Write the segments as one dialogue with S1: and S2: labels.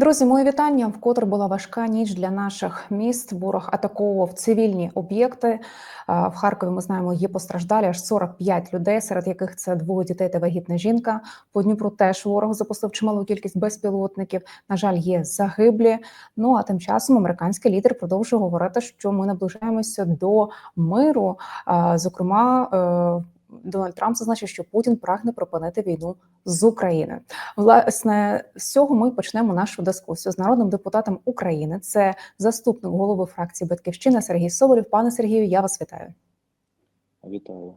S1: Друзі, мої вітання. Вкотре була важка ніч для наших міст. Ворог атаковував цивільні об'єкти. В Харкові ми знаємо, є постраждалі аж 45 людей, серед яких це двоє дітей та вагітна жінка. По Дніпру теж ворог запустив чималу кількість безпілотників. На жаль, є загиблі. Ну а тим часом американський лідер продовжує говорити, що ми наближаємося до миру. Зокрема, е, Дональд Трамп зазначив, що Путін прагне припинити війну з Україною. Власне, з цього ми почнемо нашу дискусію з народним депутатом України. Це заступник голови фракції Батьківщина Сергій Соболєв. Пане Сергію, я вас вітаю.
S2: Вітаю.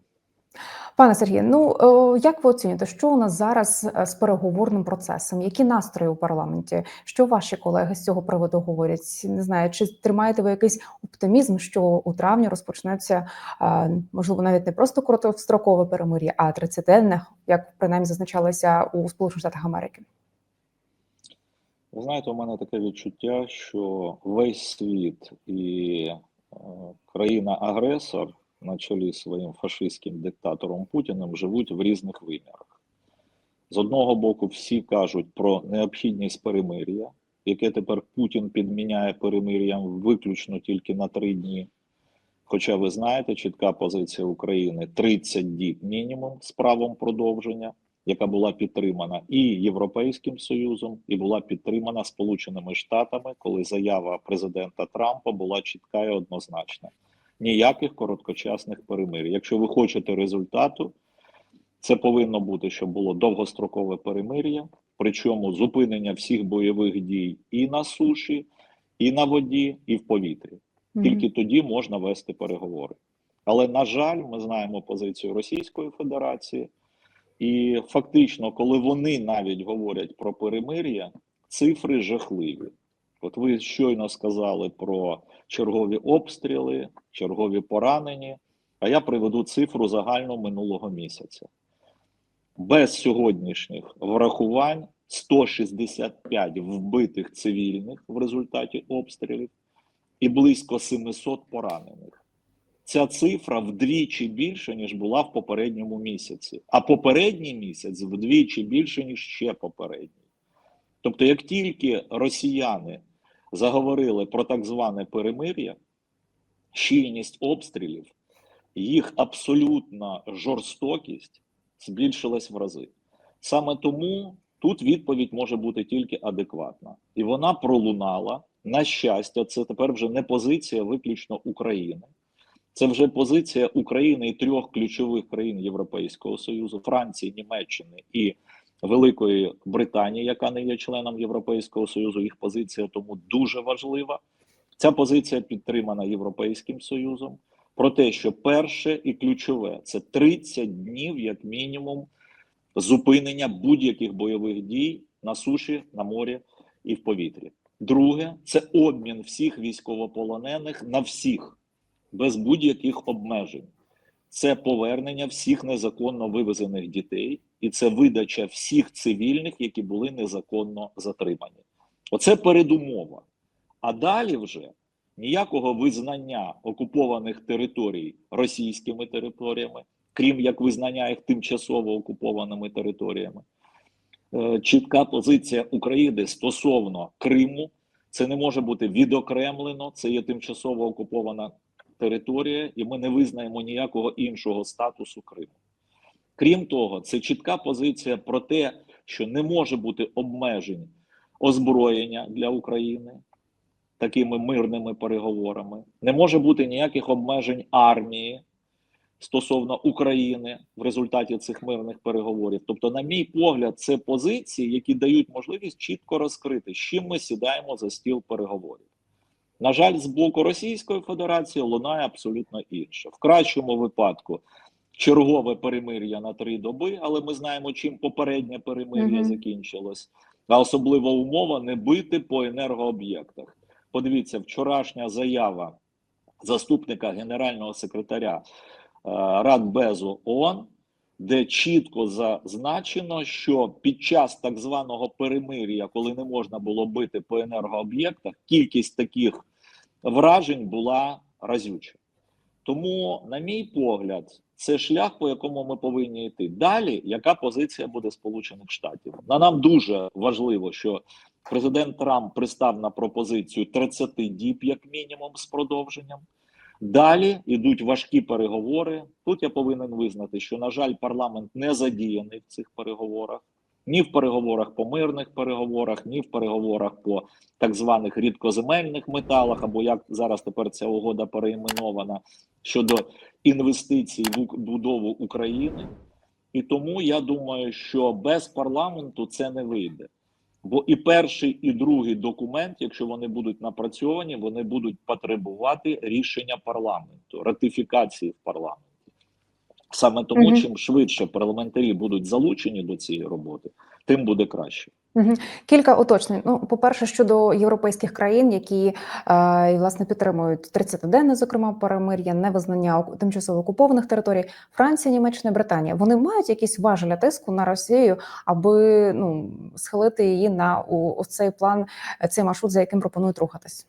S1: Пане Сергію, ну е, як ви оцінюєте, що у нас зараз е, з переговорним процесом? Які настрої у парламенті? Що ваші колеги з цього приводу говорять? Не знаю, чи тримаєте ви якийсь оптимізм, що у травні розпочнеться е, можливо навіть не просто короткострокове перемир'я, а 30-денне, як принаймні зазначалося у Сполучених Штатах Америки?
S2: Ви знаєте, у мене таке відчуття, що весь світ і країна-агресор на чолі своїм фашистським диктатором Путіним живуть в різних вимірах. З одного боку, всі кажуть про необхідність перемир'я, яке тепер Путін підміняє перемир'ям виключно тільки на три дні. Хоча ви знаєте, чітка позиція України 30 діб мінімум з правом продовження, яка була підтримана і Європейським Союзом, і була підтримана Сполученими Штатами, коли заява президента Трампа була чітка і однозначна. Ніяких короткочасних перемир'я. Якщо ви хочете результату, це повинно бути, щоб було довгострокове перемир'я, причому зупинення всіх бойових дій і на суші, і на воді, і в повітрі. Тільки тоді можна вести переговори. Але на жаль, ми знаємо позицію Російської Федерації, і фактично, коли вони навіть говорять про перемир'я, цифри жахливі. От ви щойно сказали про чергові обстріли, чергові поранені. А я приведу цифру загальну минулого місяця. Без сьогоднішніх врахувань 165 вбитих цивільних в результаті обстрілів і близько 700 поранених. Ця цифра вдвічі більше, ніж була в попередньому місяці, а попередній місяць вдвічі більше, ніж ще попередній. Тобто, як тільки росіяни заговорили про так зване перемир'я, щільність обстрілів, їх абсолютна жорстокість збільшилась в рази. Саме тому тут відповідь може бути тільки адекватна, і вона пролунала. На щастя, це тепер вже не позиція виключно України. Це вже позиція України і трьох ключових країн Європейського Союзу, Франції, Німеччини і Великої Британії, яка не є членом Європейського Союзу. Їх позиція тому дуже важлива. Ця позиція підтримана Європейським Союзом про те, що перше і ключове це 30 днів, як мінімум, зупинення будь-яких бойових дій на суші, на морі і в повітрі. Друге це обмін всіх військовополонених на всіх без будь-яких обмежень. Це повернення всіх незаконно вивезених дітей, і це видача всіх цивільних, які були незаконно затримані. Оце передумова. А далі вже ніякого визнання окупованих територій російськими територіями, крім як визнання їх тимчасово окупованими територіями. Е, чітка позиція України стосовно Криму. Це не може бути відокремлено, це є тимчасово окупована територія, і ми не визнаємо ніякого іншого статусу Криму. Крім того, це чітка позиція про те, що не може бути обмежень озброєння для України такими мирними переговорами, не може бути ніяких обмежень армії стосовно України в результаті цих мирних переговорів. Тобто, на мій погляд, це позиції, які дають можливість чітко розкрити, з чим ми сідаємо за стіл переговорів. На жаль, з боку Російської Федерації лунає абсолютно інше. В кращому випадку чергове перемир'я на три доби, але ми знаємо, чим попереднє перемир'я
S1: Мгм.
S2: закінчилось. А особлива умова не бити по енергооб'єктах. Подивіться, вчорашня заява заступника генерального секретаря е, Радбезу ООН, де чітко зазначено, що під час так званого перемир'я, коли не можна було бити по енергооб'єктах, кількість таких вражень була разюча. Тому, на мій погляд, це шлях, по якому ми повинні йти. Далі, яка позиція буде Сполучених Штатів? На нам дуже важливо, що Президент Трамп пристав на пропозицію 30 діб, як мінімум, з продовженням. Далі йдуть важкі переговори. Тут я повинен визнати, що, на жаль, парламент не задіяний в цих переговорах. Ні в переговорах по мирних переговорах, ні в переговорах по так званих рідкоземельних металах, або як зараз тепер ця угода переіменована щодо інвестицій в будову України. І тому я думаю, що без парламенту це не вийде. Бо і перший, і другий документ, якщо вони будуть напрацьовані, вони будуть потребувати рішення парламенту, ратифікації в парламенті. Саме тому,
S1: Мгм.
S2: чим швидше парламентарі будуть залучені до цієї роботи, тим буде краще.
S1: Мгм. Кілька уточнень. Ну, по-перше, щодо європейських країн, які е, власне підтримують 30-денне, зокрема, перемир'я, невизнання тимчасово окупованих територій, Франція, Німеччина, Британія. Вони мають якісь важеля тиску на Росію, аби ну схилити її на у, ось цей план, цей маршрут, за яким пропонують рухатись.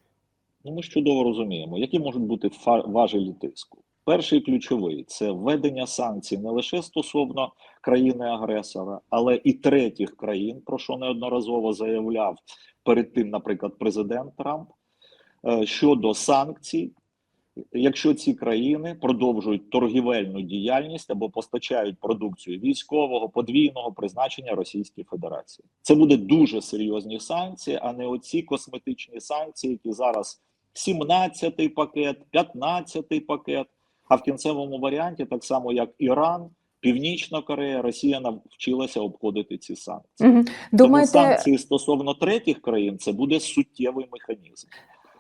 S2: Ну, ми ж чудово розуміємо, які можуть бути важелі тиску. Перший ключовий це введення санкцій не лише стосовно країни-агресора, але і третіх країн, про що неодноразово заявляв перед тим, наприклад, президент Трамп е, щодо санкцій. Якщо ці країни продовжують торгівельну діяльність або постачають продукцію військового подвійного призначення Російській Федерації, це буде дуже серйозні санкції, а не оці косметичні санкції, які зараз 17-й пакет, 15-й пакет. А в кінцевому варіанті, так само як Іран, Північна Корея, Росія навчилася обходити ці санкції.
S1: Угу.
S2: Тому санкції стосовно третіх країн це буде суттєвий механізм.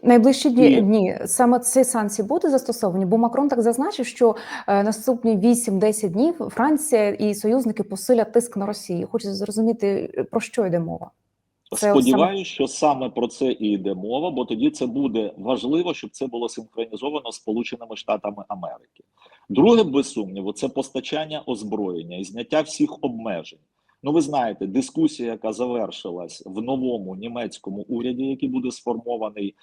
S1: найближчі дні, дні саме ці санкції будуть застосовані? Бо Макрон так зазначив, що е, наступні 8-10 днів Франція і союзники посилять тиск на Росію. Хочу зрозуміти про що йде мова. Це
S2: Сподіваюсь, що саме про це і йде мова, бо тоді це буде важливо, щоб це було синхронізовано з Сполученими Штатами Америки. Друге, без сумніву, це постачання озброєння і зняття всіх обмежень. Ну, ви знаєте, дискусія, яка завершилась в новому німецькому уряді, який буде сформований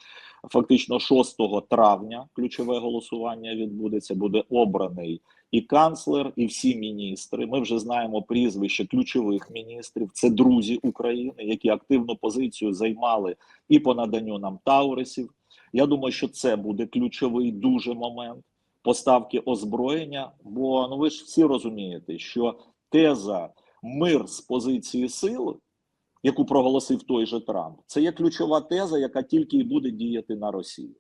S2: фактично 6 травня. Ключове голосування відбудеться. Буде обраний і канцлер, і всі міністри. Ми вже знаємо прізвище ключових міністрів. Це друзі України, які активну позицію займали і по наданню нам Тауресів. Я думаю, що це буде ключовий дуже момент поставки озброєння. Бо ну ви ж всі розумієте, що теза мир з позиції сили, яку проголосив той же Трамп, це є ключова теза, яка тільки і буде діяти на Росію.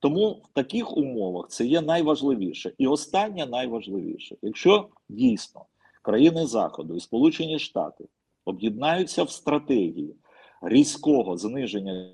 S2: Тому в таких умовах це є найважливіше. І останнє найважливіше, якщо дійсно країни Заходу і Сполучені Штати об'єднаються в стратегії різкого зниження,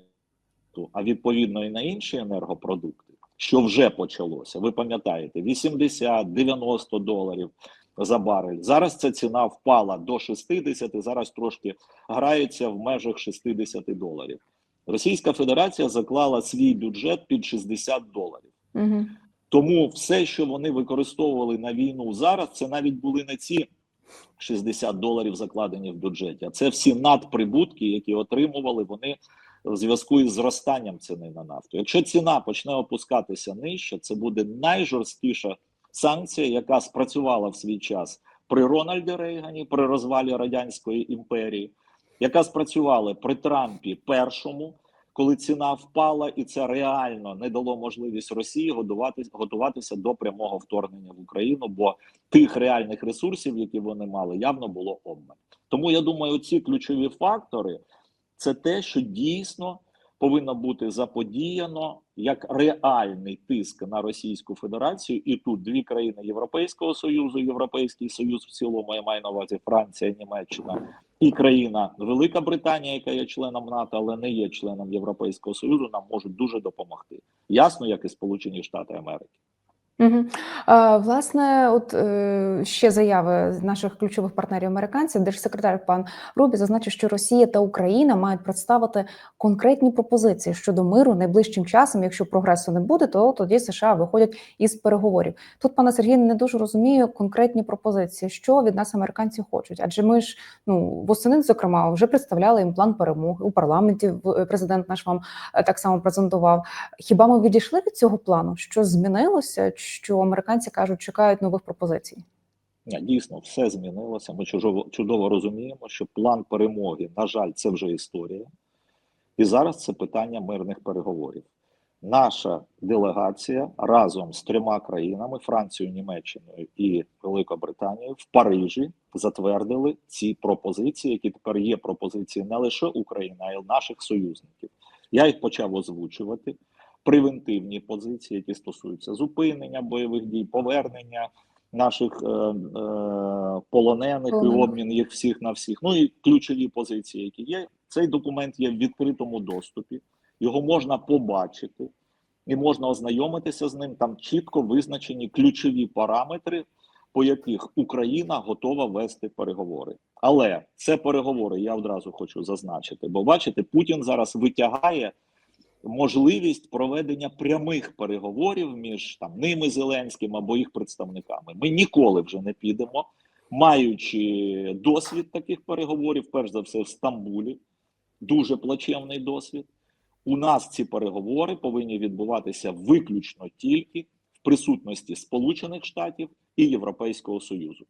S2: а відповідно і на інші енергопродукти, що вже почалося. Ви пам'ятаєте, 80-90 доларів за барель. Зараз ця ціна впала до 60, зараз трошки грається в межах 60 доларів. Російська Федерація заклала свій бюджет під 60 доларів.
S1: Угу.
S2: Тому все, що вони використовували на війну зараз, це навіть були не ці 60 доларів закладені в бюджеті, а це всі надприбутки, які отримували вони в зв'язку із зростанням ціни на нафту. Якщо ціна почне опускатися нижче, це буде найжорсткіша санкція, яка спрацювала в свій час при Рональді Рейгані, при розвалі радянської імперії, яка спрацювала при Трампі першому, коли ціна впала, і це реально не дало можливість Росії готуватися, готуватися до прямого вторгнення в Україну, бо тих реальних ресурсів, які вони мали, явно було обмаль. Тому я думаю, ці ключові фактори це те, що дійсно повинно бути заподіяно як реальний тиск на Російську Федерацію, і тут дві країни Європейського союзу, Європейський Союз в цілому я маю на увазі Франція, Німеччина і країна Велика Британія, яка є членом НАТО, але не є членом Європейського Союзу, нам можуть дуже допомогти. Ясно, як і Сполучені Штати Америки.
S1: Угу. А, власне, от е, ще заяви наших ключових партнерів американців. Держсекретар пан Рубі зазначив, що Росія та Україна мають представити конкретні пропозиції щодо миру найближчим часом. Якщо прогресу не буде, то тоді США виходять із переговорів. Тут пане Сергій не дуже розумію конкретні пропозиції, що від нас американці хочуть. Адже ми ж ну восени, зокрема, вже представляли їм план перемоги у парламенті. в- Президент наш вам е, так само презентував. Хіба ми відійшли від цього плану? Що змінилося? Що американці кажуть, чекають нових пропозицій?
S2: Дійсно, все змінилося. Ми чудово, чудово розуміємо, що план перемоги, на жаль, це вже історія. І зараз це питання мирних переговорів. Наша делегація разом з трьома країнами Францією, Німеччиною і Великобританією в Парижі затвердили ці пропозиції, які тепер є пропозиції не лише України, а й наших союзників. Я їх почав озвучувати. Превентивні позиції, які стосуються зупинення бойових дій, повернення наших е, е, полонених і обмін їх всіх на всіх. Ну і ключові позиції, які є. Цей документ є в відкритому доступі, його можна побачити і можна ознайомитися з ним. Там чітко визначені ключові параметри, по яких Україна готова вести переговори. Але це переговори, я одразу хочу зазначити. Бо бачите, Путін зараз витягає можливість проведення прямих переговорів між там ними Зеленським або їх представниками. Ми ніколи вже не підемо, маючи досвід таких переговорів, перш за все в Стамбулі, дуже плачевний досвід. У нас ці переговори повинні відбуватися виключно тільки в присутності Сполучених Штатів і Європейського Союзу.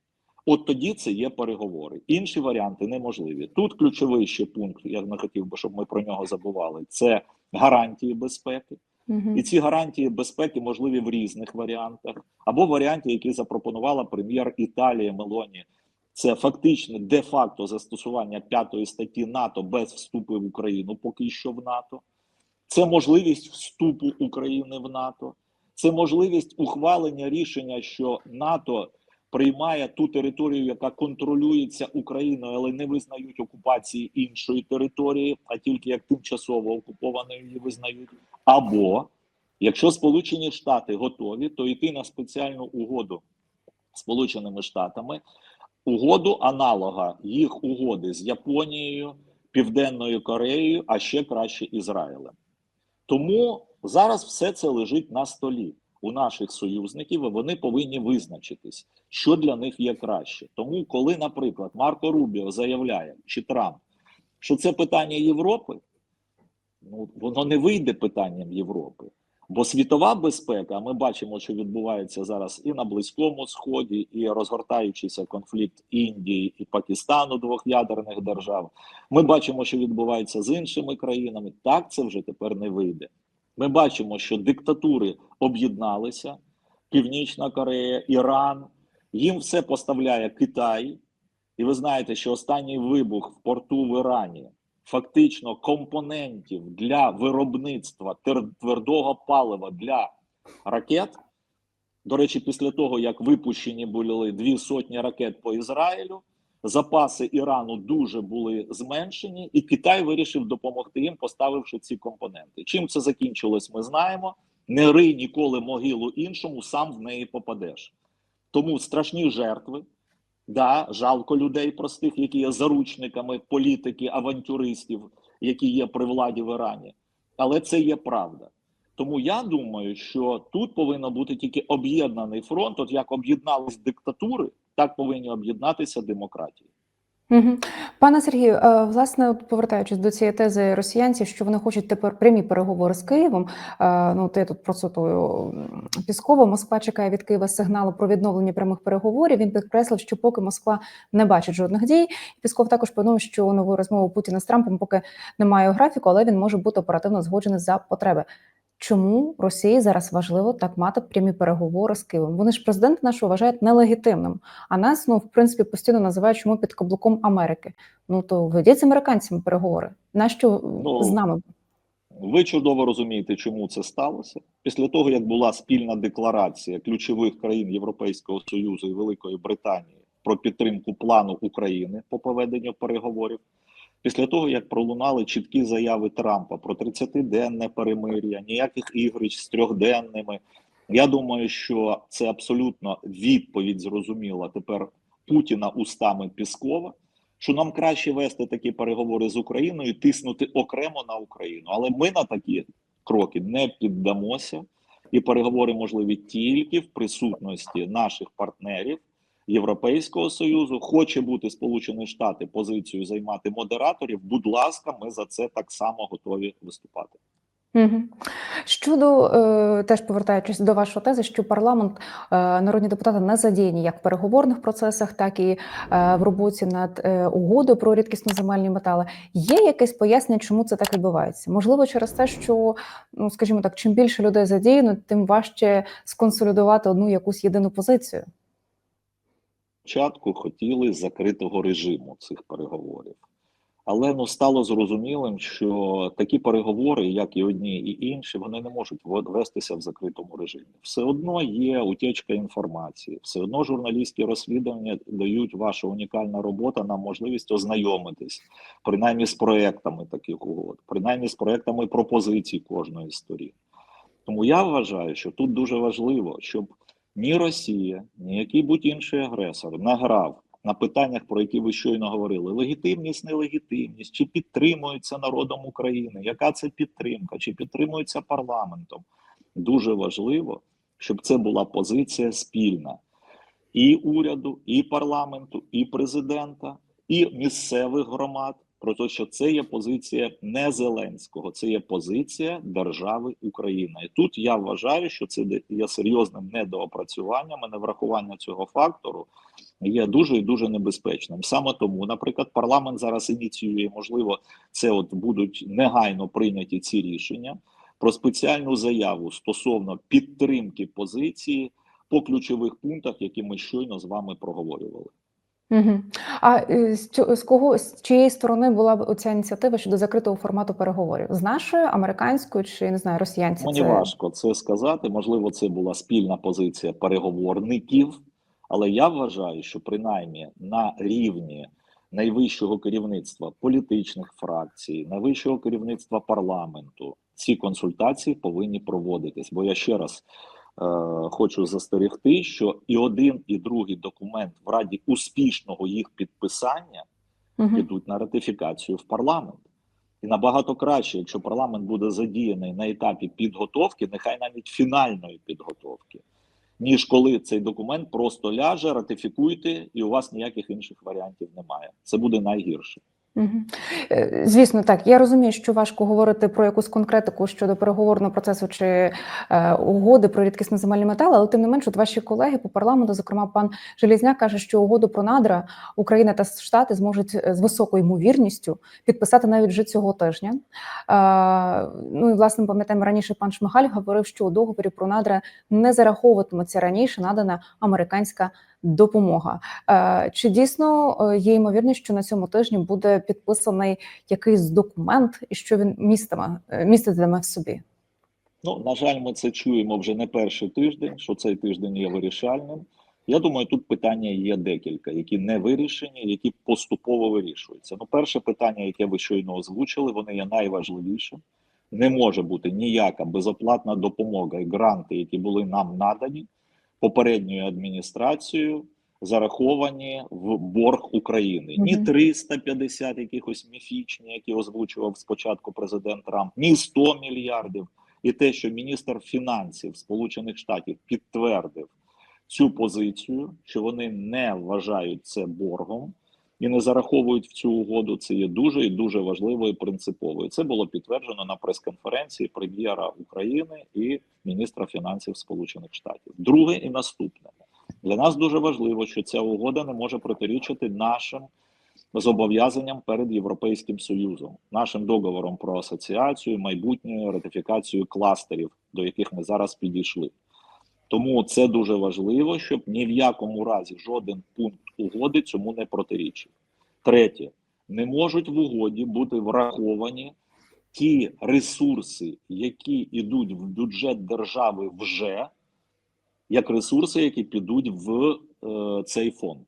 S2: От тоді це є переговори. Інші варіанти неможливі. Тут ключовий ще пункт, я не хотів би, щоб ми про нього забували. Це гарантії безпеки.
S1: Мгм.
S2: І ці гарантії безпеки можливі в різних варіантах, або варіанті, які запропонувала прем'єр Італії Мелоні. Це фактичне де-факто застосування п'ятої статті НАТО без вступу в Україну, поки що в НАТО. Це можливість вступу України в НАТО, це можливість ухвалення рішення, що НАТО приймає ту територію, яка контролюється Україною, але не визнають окупації іншої території, а тільки як тимчасово окупованою її визнають. Або якщо Сполучені Штати готові, то йти на спеціальну угоду Сполученими Штатами, угоду аналога їх угоди з Японією, Південною Кореєю, а ще краще Ізраїлем. Тому зараз все це лежить на столі у наших союзників, і вони повинні визначитись, що для них є краще. Тому, коли, наприклад, Марко Рубіо заявляє чи Трамп, що це питання Європи, ну воно не вийде питанням Європи. Бо світова безпека, ми бачимо, що відбувається зараз і на Близькому Сході, і розгортаючийся конфлікт Індії і Пакистану, двох ядерних держав. Ми бачимо, що відбувається з іншими країнами. Так це вже тепер не вийде. Ми бачимо, що диктатури об'єдналися: Північна Корея, Іран. Їм все поставляє Китай. І ви знаєте, що останній вибух в порту в Ірані фактично компонентів для виробництва твердого палива для ракет. До речі, після того, як випущені були дві сотні ракет по Ізраїлю, запаси Ірану дуже були зменшені, і Китай вирішив допомогти їм, поставивши ці компоненти. Чим це закінчилось, ми знаємо. Не рий ніколи могилу іншому, сам в неї попадеш. Тому страшні жертви. Да, жалко людей простих, які є заручниками політики, авантюристів, які є при владі в Ірані. Але це є правда. Тому я думаю, що тут повинен бути тільки об'єднаний фронт. От як об'єднались диктатури, так повинні об'єднатися демократії.
S1: Пане Сергію, е, власне, повертаючись до цієї тези росіянців, що вони хочуть тепер прямі переговори з Києвом. е, Ну, ти тут процитую Піскова. Москва чекає від Києва сигналу про відновлення прямих переговорів. Він підкреслив, що поки Москва не бачить жодних дій. Пісков також повідомив, що нову розмову Путіна з Трампом поки немає графіку, але він може бути оперативно згоджений за потреби. Чому Росії зараз важливо так мати прямі переговори з Києвом? Вони ж президент нашого вважають нелегітимним. А нас, ну в принципі, постійно називають чому під каблуком Америки. Ну то ведіть з американцями переговори. Нащо
S2: Ну,
S1: з нами?
S2: Ви чудово розумієте, чому це сталося. Після того, як була спільна декларація ключових країн Європейського Союзу і Великої Британії про підтримку плану України по проведенню переговорів, після того, як пролунали чіткі заяви Трампа про 30-денне перемир'я, ніяких ігрищ з трьохденними. Я думаю, що це абсолютно відповідь зрозуміла тепер Путіна устами Піскова що нам краще вести такі переговори з Україною, тиснути окремо на Україну. Але ми на такі кроки не піддамося, і переговори можливі тільки в присутності наших партнерів Європейського союзу. Хоче бути Сполучені Штати позицію займати модераторів. Будь ласка, ми за це так само готові виступати.
S1: Щодо е, теж повертаючись до вашої тези, що парламент е, народні депутати не задіяні як в переговорних процесах, так і е, в роботі над е, угодою про рідкісно земельні метали. Є якесь пояснення, чому це так відбувається? Можливо, через те, що ну скажімо так, чим більше людей задіяно, тим важче сконсолідувати одну якусь єдину позицію.
S2: Спочатку хотіли закритого режиму цих переговорів. Але ну стало зрозумілим, що такі переговори, як і одні і інші, вони не можуть вестися в закритому режимі. Все одно є утечка інформації, все одно журналістські розслідування дають ваша унікальна робота нам можливість ознайомитись, принаймні з проектами таких угод, принаймні з проектами пропозицій кожної сторін. Тому я вважаю, що тут дуже важливо, щоб ні Росія, ні який будь інший агресор награв на питаннях, про які ви щойно говорили: легітимність, нелегітимність, чи підтримується народом України, яка це підтримка, чи підтримується парламентом. Дуже важливо, щоб це була позиція спільна і уряду, і парламенту, і президента, і місцевих громад. Про те, що це є позиція не Зеленського, це є позиція держави Україна. І тут я вважаю, що це є серйозним недоопрацюванням, і неврахування цього фактору є дуже і дуже небезпечним. Саме тому, наприклад, парламент зараз ініціює, можливо, це от будуть негайно прийняті ці рішення про спеціальну заяву стосовно підтримки позиції по ключових пунктах, які ми щойно з вами проговорювали.
S1: Угу. А е, з, кого з чиєї сторони була б ця ініціатива щодо закритого формату переговорів? З нашої американської чи не знаю росіянці?
S2: Мені
S1: це...
S2: важко це сказати. Можливо, це була спільна позиція переговорників, але я вважаю, що принаймні на рівні найвищого керівництва політичних фракцій, найвищого керівництва парламенту ці консультації повинні проводитись. Бо я ще раз. Е, хочу застерегти, що і один, і другий документ в раді успішного їх підписання
S1: Угу.
S2: йдуть на ратифікацію в парламент. І набагато краще, якщо парламент буде задіяний на етапі підготовки, нехай навіть фінальної підготовки, ніж коли цей документ просто ляже, ратифікуйте, і у вас ніяких інших варіантів немає. Це буде найгірше.
S1: Угу. Звісно, так я розумію, що важко говорити про якусь конкретику щодо переговорного процесу чи е, угоди про рідкісні земельні метали, але тим не менш, от ваші колеги по парламенту, зокрема пан Желізняк, каже, що угоду про надра Україна та Штати зможуть е, з високою ймовірністю підписати навіть вже цього тижня. Е, ну і власне пам'ятаємо раніше. Пан Шмигаль говорив, що у договорі про надра не зараховуватиметься раніше надана американська допомога. Е, Чи дійсно е, є ймовірність, що на цьому тижні буде підписаний якийсь документ, і що він містиме міститиме в собі?
S2: Ну на жаль, ми це чуємо вже не перший тиждень. Що цей тиждень є вирішальним. Я думаю, тут питання є декілька, які не вирішені, які поступово вирішуються. Ну, перше питання, яке ви щойно озвучили, вони є найважливішим. Не може бути ніяка безоплатна допомога і гранти, які були нам надані попередньою адміністрацією зараховані в борг України. Ні 350 якихось міфічні, які озвучував спочатку президент Трамп, ні 100 мільярдів. І те, що міністр фінансів Сполучених Штатів підтвердив цю позицію, що вони не вважають це боргом і не зараховують в цю угоду. Це є дуже і дуже важливою принциповою. Це було підтверджено на прес-конференції прем'єра України і міністра фінансів Сполучених Штатів. Друге і наступне для нас дуже важливо, що ця угода не може протирічити нашим зобов'язанням перед Європейським Союзом, нашим договором про асоціацію, майбутньою ратифікацію кластерів, до яких ми зараз підійшли. Тому це дуже важливо, щоб ні в якому разі жоден пункт угоди цьому не протирічив. Третє, не можуть в угоді бути враховані ті ресурси, які йдуть в бюджет держави вже, як ресурси, які підуть в е, цей фонд.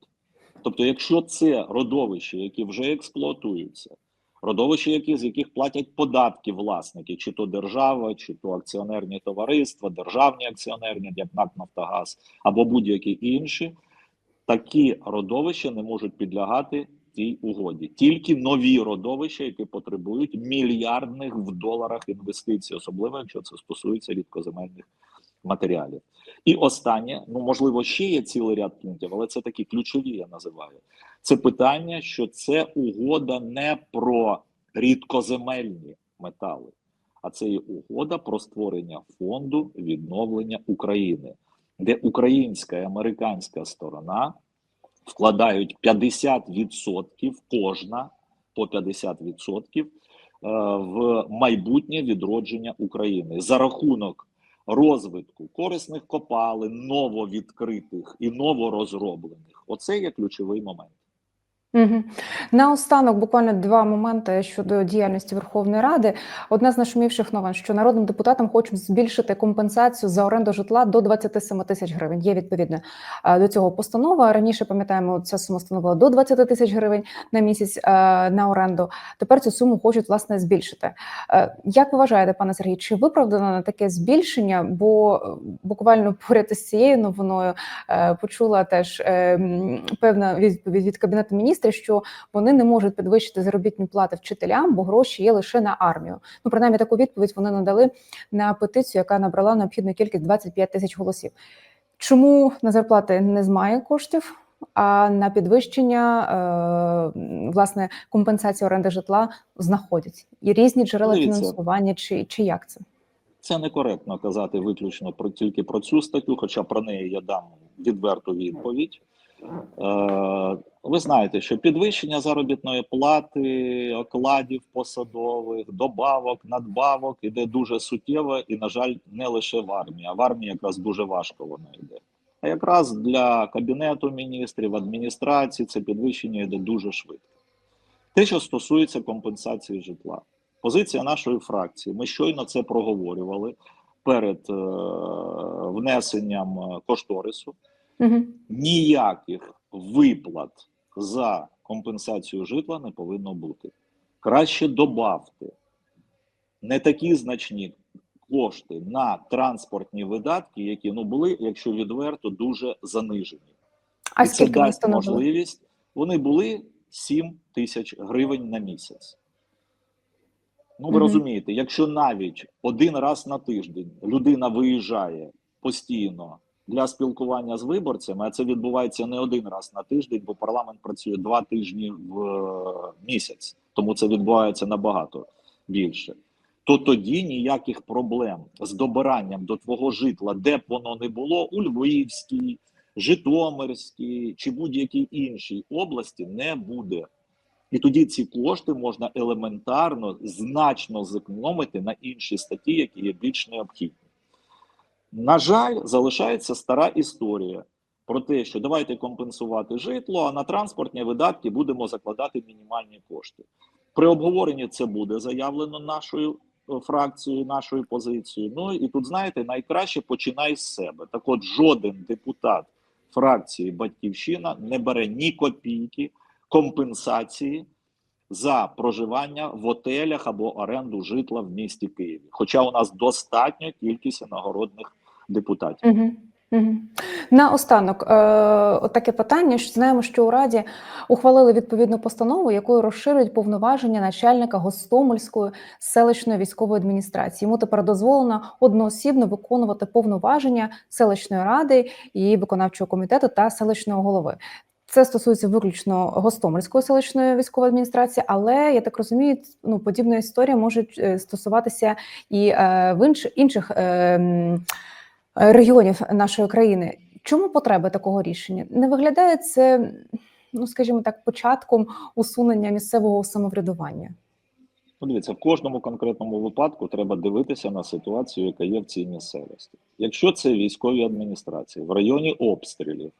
S2: Тобто, якщо це родовища, які вже експлуатуються, родовища, які з яких платять податки власники, чи то держава, чи то акціонерні товариства, державні акціонерні, як НАК Нафтогаз, або будь-які інші, такі родовища не можуть підлягати цій угоді. Тільки нові родовища, які потребують мільярдних в доларах інвестицій, особливо якщо це стосується рідкоземельних матеріалів. І останнє, ну можливо, ще є цілий ряд пунктів, але це такі ключові, я називаю. Це питання, що це угода не про рідкоземельні метали, а це є угода про створення фонду відновлення України, де українська і американська сторона вкладають 50% кожна по 50% е, в майбутнє відродження України за рахунок розвитку корисних копалин, нововідкритих і новорозроблених. Оце є ключовий момент.
S1: Угу. Наостанок буквально два моменти щодо діяльності Верховної Ради. Одна з нашумівших новин, що народним депутатам хочуть збільшити компенсацію за оренду житла до 27 тисяч гривень. Є відповідно е, до цього постанова. Раніше пам'ятаємо, ця сума становила до 20 тисяч гривень на місяць на оренду. Тепер цю суму хочуть власне збільшити. Як вважаєте, пане Сергій, чи виправдано таке збільшення? Бо буквально поряд із цією новиною почула теж е, певна відповідь від кабінету міністрів, що вони не можуть підвищити заробітні плати вчителям, бо гроші є лише на армію. Ну принаймні таку відповідь вони надали на петицію, яка набрала необхідну кількість 25 тисяч голосів. Чому на зарплати не змає коштів? А на підвищення е, власне компенсації оренди житла знаходять і різні джерела
S2: Дивіться.
S1: фінансування, чи, чи як це?
S2: Це некоректно казати виключно про тільки про цю статтю, хоча про неї я дам відверту відповідь. Е, ви знаєте, що підвищення заробітної плати, окладів посадових, добавок, надбавок іде дуже суттєво і, на жаль, не лише в армії, а в армії якраз дуже важко воно йде. А якраз для кабінету міністрів, адміністрації це підвищення йде дуже швидко. Те, що стосується компенсації житла, позиція нашої фракції, ми щойно це проговорювали перед е, внесенням е, кошторису
S1: Угу.
S2: ніяких виплат за компенсацію житла не повинно бути. Краще добавте не такі значні кошти на транспортні видатки, які ну були, якщо відверто, дуже занижені.
S1: А
S2: І це
S1: скільки
S2: дасть можливість. Вони були 7 тисяч гривень на місяць. Ну, ви
S1: Мгм.
S2: розумієте, якщо навіть один раз на тиждень людина виїжджає постійно для спілкування з виборцями, а це відбувається не один раз на тиждень, бо парламент працює два тижні в е, місяць, тому це відбувається набагато більше. То тоді ніяких проблем з добиранням до твого житла, де б воно не було, у Львівській, Житомирській чи будь-якій іншій області не буде. І тоді ці кошти можна елементарно значно зекономити на інші статті, які є більш необхідні. На жаль, залишається стара історія про те, що давайте компенсувати житло, а на транспортні видатки будемо закладати мінімальні кошти. При обговоренні це буде заявлено нашою е, фракцією, нашою позицією. Ну і тут, знаєте, найкраще починай з себе. Так от, жоден депутат фракції Батьківщина не бере ні копійки компенсації за проживання в отелях або оренду житла в місті Києві. Хоча у нас достатня кількість іногородних депутатів.
S1: Угу. Угу. Наостанок, е, таке питання. що Знаємо, що у Раді ухвалили відповідну постанову, якою розширюють повноваження начальника Гостомельської селищної військової адміністрації. Йому тепер дозволено одноосібно виконувати повноваження селищної ради, її виконавчого комітету та селищного голови. Це стосується виключно Гостомельської селищної військової адміністрації, але я так розумію, ну подібна історія може е, стосуватися і е, в інш, інших. Е, м, регіонів нашої країни. Чому потреба такого рішення? Не виглядає це, ну скажімо так, початком усунення місцевого самоврядування?
S2: Ну, дивіться, в кожному конкретному випадку треба дивитися на ситуацію, яка є в цій місцевості. Якщо це військові адміністрації в районі обстрілів,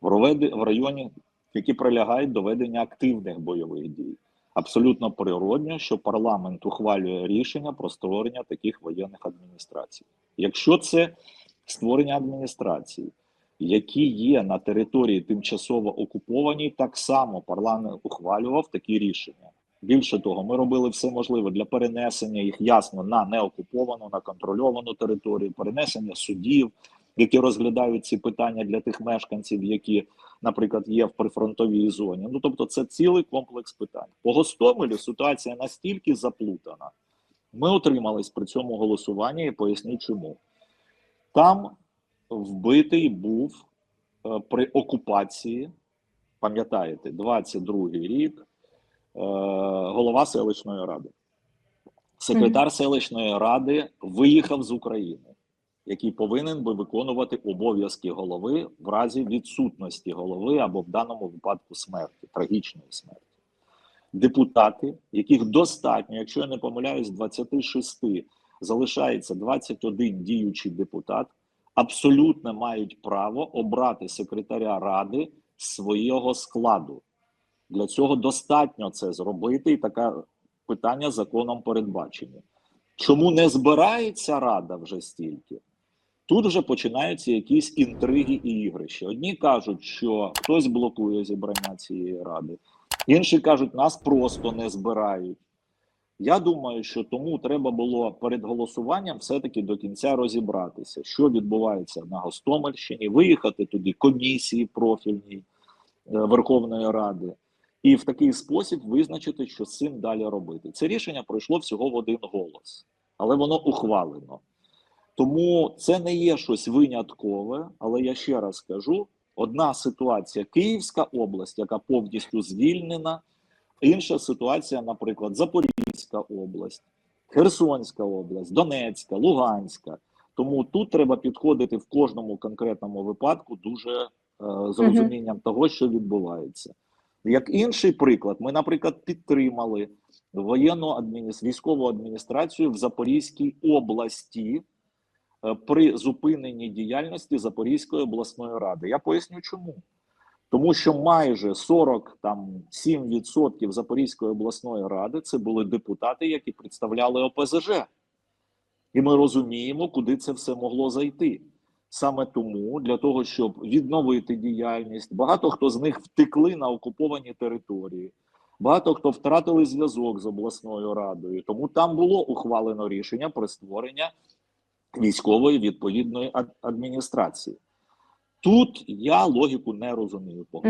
S2: в районі, які прилягають до ведення активних бойових дій, абсолютно природньо, що парламент ухвалює рішення про створення таких воєнних адміністрацій. Якщо це створення адміністрацій, які є на території тимчасово окупованій, так само парламент ухвалював такі рішення. Більше того, ми робили все можливе для перенесення їх ясно на неокуповану, на контрольовану територію, перенесення судів, які розглядають ці питання для тих мешканців, які, наприклад, є в прифронтовій зоні. Ну тобто, це цілий комплекс питань. По Гостомелю ситуація настільки заплутана. Ми отримались при цьому голосуванні і поясню чому. Там вбитий був е, при окупації, пам'ятаєте, 22-й рік, е, голова селищної ради. секретар селищної ради виїхав з України, який повинен би виконувати обов'язки голови в разі відсутності голови або в даному випадку смерті, трагічної смерті. Депутати, яких достатньо, якщо я не помиляюсь, з 26 залишається 21 діючий депутат, абсолютно мають право обрати секретаря ради свого складу. Для цього достатньо це зробити, і таке питання законом передбачені. Чому не збирається рада вже стільки? Тут вже починаються якісь інтриги і ігрища. Одні кажуть, що хтось блокує зібрання цієї ради, інші кажуть, нас просто не збирають. Я думаю, що тому треба було перед голосуванням все-таки до кінця розібратися, що відбувається на Гостомельщині, виїхати туди комісії профільній е, Верховної Ради, і в такий спосіб визначити, що з цим далі робити. Це рішення пройшло всього в один голос, але воно ухвалено. Тому це не є щось виняткове, але я ще раз кажу: одна ситуація Київська область, яка повністю звільнена, інша ситуація, наприклад, Запорізька область, Херсонська область, Донецька, Луганська. Тому тут треба підходити в кожному конкретному випадку дуже е, з розумінням того, що відбувається. Як інший приклад, ми, наприклад, підтримали воєнну адмініс... військову адміністрацію в Запорізькій області при зупиненні діяльності Запорізької обласної ради. Я поясню, чому. Тому що майже 47% Запорізької обласної ради це були депутати, які представляли ОПЗЖ. І ми розуміємо, куди це все могло зайти. Саме тому, для того, щоб відновити діяльність, багато хто з них втекли на окуповані території, багато хто втратили зв'язок з обласною радою. Тому там було ухвалено рішення про створення військової відповідної ад- адміністрації. Тут я логіку не розумію по.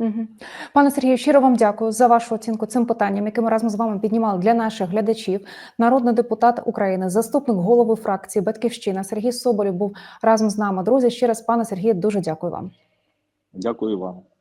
S1: Угу. Пане Сергію, щиро вам дякую за вашу оцінку цим питанням, яке ми разом з вами піднімали для наших глядачів. Народний депутат України, заступник голови фракції Батьківщина Сергій Соболєв був разом з нами. Друзі, ще раз, пане Сергію, дуже дякую вам.
S2: Дякую вам.